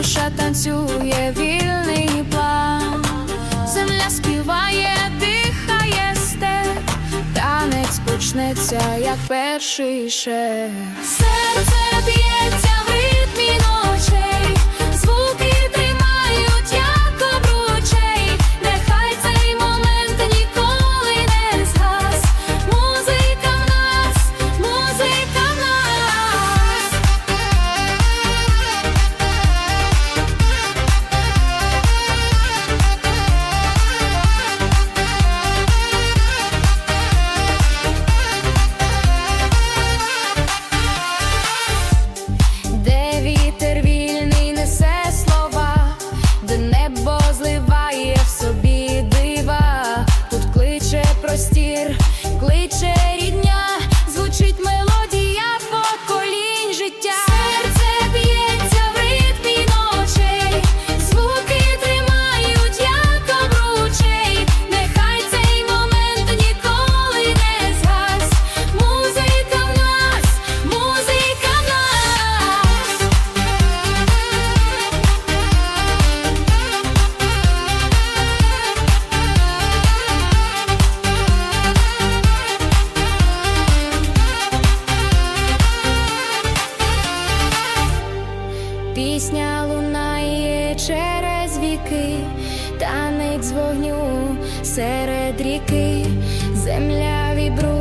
душа танцює вільний план, земля співає, дихає степ, танець почнеться, як перший шер. Серце б'ється простір кличе. лунає через віки, танець з вогню серед ріки, земля вібрує.